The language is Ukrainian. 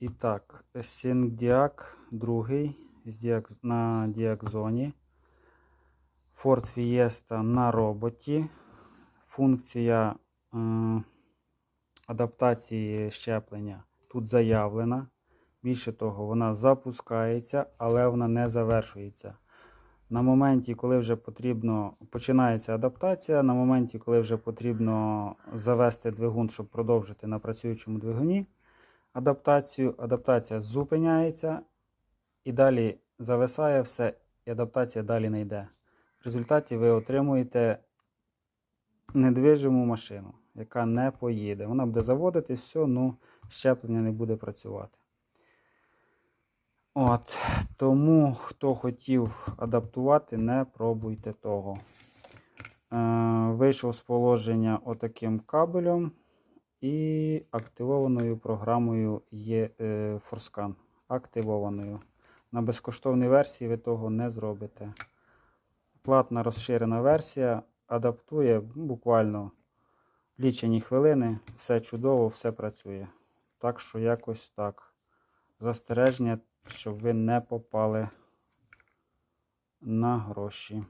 І так, Сінгдіак другий на діакзоні. Ford Fiesta на роботі. Функція е... адаптації щеплення тут заявлена. Більше того, вона запускається, але вона не завершується. На моменті, коли вже потрібно, починається адаптація, на моменті, коли вже потрібно завести двигун, щоб продовжити на працюючому двигуні адаптацію, адаптація зупиняється і далі зависає все, і адаптація далі не йде. В результаті ви отримуєте недвижиму машину, яка не поїде. Вона буде заводитись, все, ну щеплення не буде працювати. От, тому, хто хотів адаптувати, не пробуйте того. Е, вийшов з положення отаким кабелем і активованою програмою є е, Forscan. Активованою. На безкоштовній версії ви того не зробите. Платна розширена версія адаптує буквально лічені хвилини, все чудово, все працює. Так що якось так. Застереження, щоб ви не попали на гроші.